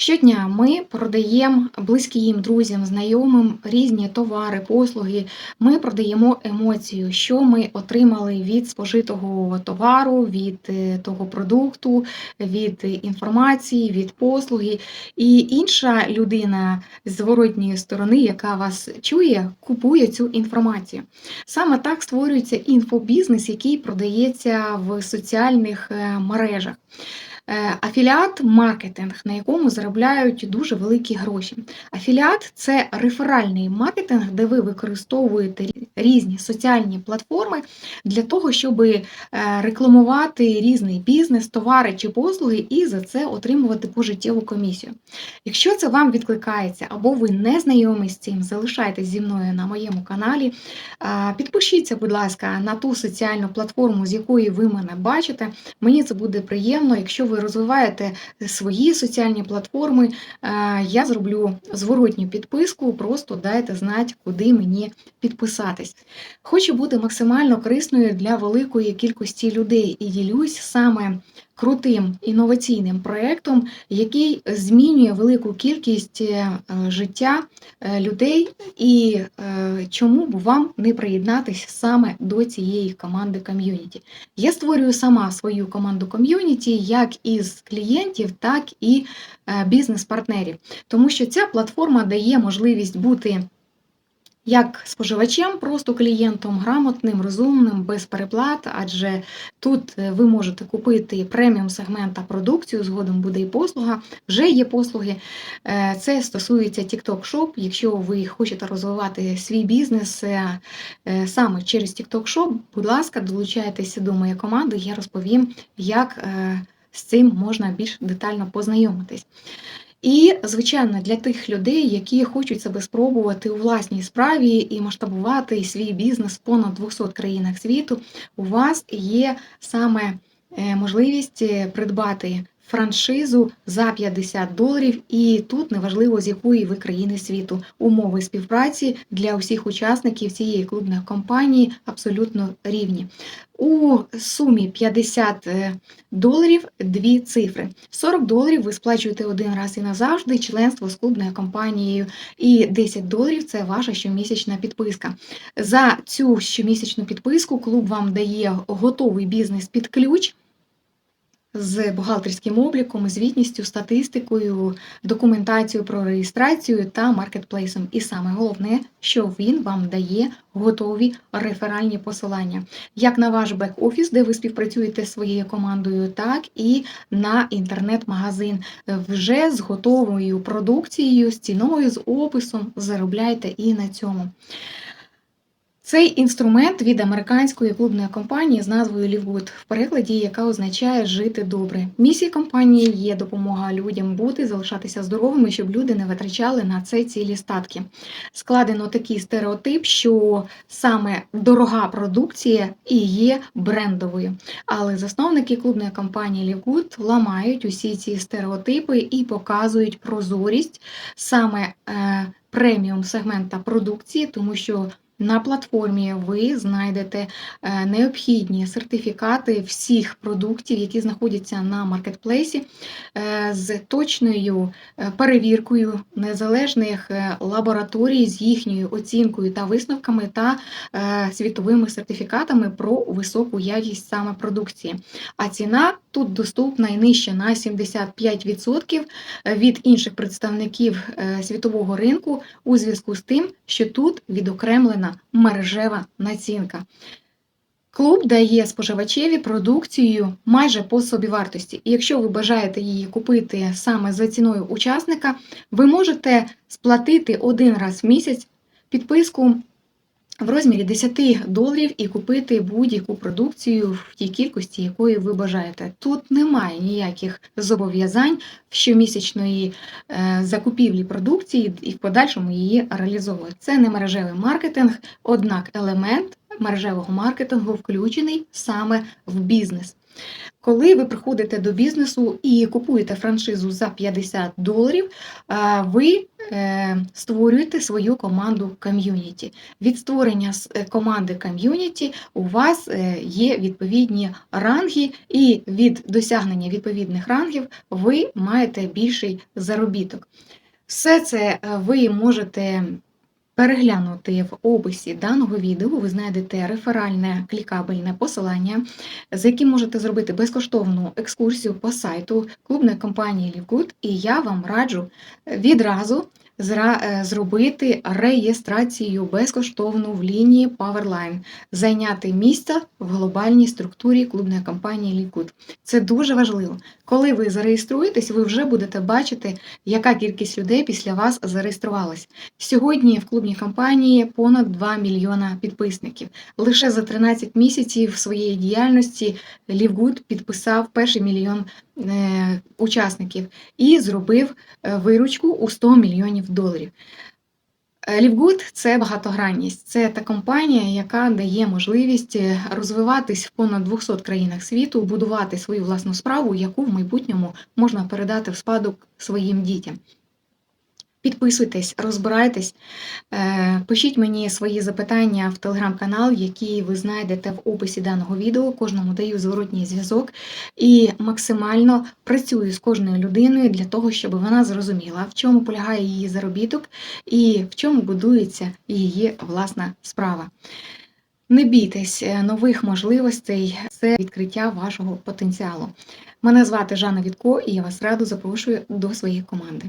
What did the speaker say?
Щодня ми продаємо близьким друзям, знайомим різні товари, послуги. Ми продаємо емоцію, що ми отримали від спожитого товару, від е, того продукту, від інформації, від послуги. І інша людина з зворотньої сторони, яка вас чує, купує цю інформацію. Саме так створюється інфобізнес, який продається в соціальних е, мережах. Е, Афіліат маркетинг, на якому заробляють дуже великі гроші. Афіліат це реферальний маркетинг, де ви використовуєте різні соціальні платформи для того, щоб е, рекламувати різний бізнес, товари чи послуги, і за це отримувати пожиттєву комісію. Якщо це вам відкликається або ви не знайомі з цим, залишайтесь зі мною на моєму каналі. Е, Підпишіться, будь ласка, на ту соціальну платформу, з якої ви мене бачите. Мені це буде приємно, якщо ви розвиваєте свої соціальні платформи, е, я зроблю зворотню підписку, просто дайте знати, куди мені підписатись. Хочу бути максимально корисною для великої кількості людей і ділюсь саме крутим інноваційним проєктом, який змінює велику кількість е, життя е, людей, і е, чому б вам не приєднатись саме до цієї команди ком'юніті. Я створюю сама свою команду ком'юніті як із клієнтів, так і бізнес-партнерів, тому що ця платформа дає можливість бути як споживачем, просто клієнтом, грамотним, розумним, без переплат, адже тут е, ви можете купити преміум сегмента продукцію, згодом буде і послуга, вже є послуги. Е, це стосується TikTok Shop. Якщо ви хочете розвивати свій бізнес е, саме через TikTok Shop, будь ласка, долучайтеся до моєї команди, я розповім, як з цим можна більш детально познайомитись. І, звичайно, для тих людей, які хочуть себе спробувати у власній справі і масштабувати свій бізнес в понад 200 країнах світу, у вас є саме е, можливість е, придбати франшизу за 50 доларів, і тут неважливо з якої ви країни світу. Умови співпраці для усіх учасників цієї клубної компанії абсолютно рівні. У сумі 50 е, доларів дві цифри. 40 доларів ви сплачуєте один раз і назавжди членство з клубною компанією, і 10 доларів це ваша щомісячна підписка. За цю щомісячну підписку клуб вам дає готовий бізнес під ключ з бухгалтерським обліком, звітністю, статистикою, документацією про реєстрацію та маркетплейсом. І саме головне, що він вам дає готові реферальні посилання, як на ваш бек-офіс, де ви співпрацюєте з своєю командою, так і на інтернет-магазин вже з готовою продукцією, з ціною, з описом заробляйте і на цьому. Цей інструмент від американської клубної компанії з назвою Лівгуд в перекладі, яка означає жити добре. Місія компанії є допомога людям бути, залишатися здоровими, щоб люди не витрачали на це цілі статки. Складено такий стереотип, що саме дорога продукція і є брендовою. Але засновники клубної компанії Лівгуд ламають усі ці стереотипи і показують прозорість саме е, преміум сегмента продукції, тому що на платформі ви знайдете е, необхідні сертифікати всіх продуктів, які знаходяться на маркетплейсі, е, з точною е, перевіркою незалежних лабораторій з їхньою оцінкою та висновками та світовими сертифікатами про високу якість саме продукції. А ціна тут доступна і нижча на 75% від інших представників світового ринку у зв'язку з тим, що тут відокремлена вказана мережева націнка. Клуб дає споживачеві продукцію майже по собівартості. І якщо ви бажаєте її купити саме за ціною учасника, ви можете сплатити один раз в місяць підписку в розмірі 10 доларів і купити будь-яку продукцію в тій кількості, якої ви бажаєте. Тут немає ніяких зобов'язань щомісячної е, закупівлі продукції і в подальшому її реалізовувати. Це не мережевий маркетинг, однак елемент мережевого маркетингу включений саме в бізнес. Коли ви приходите до бізнесу і купуєте франшизу за 50 доларів, ви е, створюєте свою команду ком'юніті. Від створення е, команди ком'юніті у вас е, є відповідні ранги, і від досягнення відповідних рангів ви маєте більший заробіток. Все це ви можете переглянути в описі даного відео. Ви знайдете реферальне клікабельне посилання, за яким можете зробити безкоштовну екскурсію по сайту клубної компанії Лівгуд, і я вам раджу відразу зробити реєстрацію безкоштовну в лінії Powerline, зайняти місце в глобальній структурі клубної компанії Лівгуд. Це дуже важливо. Коли ви зареєструєтесь, ви вже будете бачити, яка кількість людей після вас зареєструвалась. Сьогодні в клубній компанії понад 2 мільйона підписників. Лише за 13 місяців своєї діяльності Лівгуд підписав перший мільйон е, учасників і зробив е, виручку у 100 мільйонів доларів. Е, Лівгуд це багатогранність. Це та компанія, яка дає можливість е, розвиватись в понад 200 країнах світу, будувати свою власну справу, яку в майбутньому можна передати в спадок своїм дітям. Підписуйтесь, розбирайтесь, е, пишіть мені свої запитання в телеграм-канал, які ви знайдете в описі даного відео. Кожному даю зворотній зв'язок і максимально працюю з кожною людиною для того, щоб вона зрозуміла, в чому полягає її заробіток і в чому будується її власна справа. Не бійтесь е, нових можливостей, це відкриття вашого потенціалу. Мене звати Жанна Вітко, і я вас радо запрошую до своєї команди.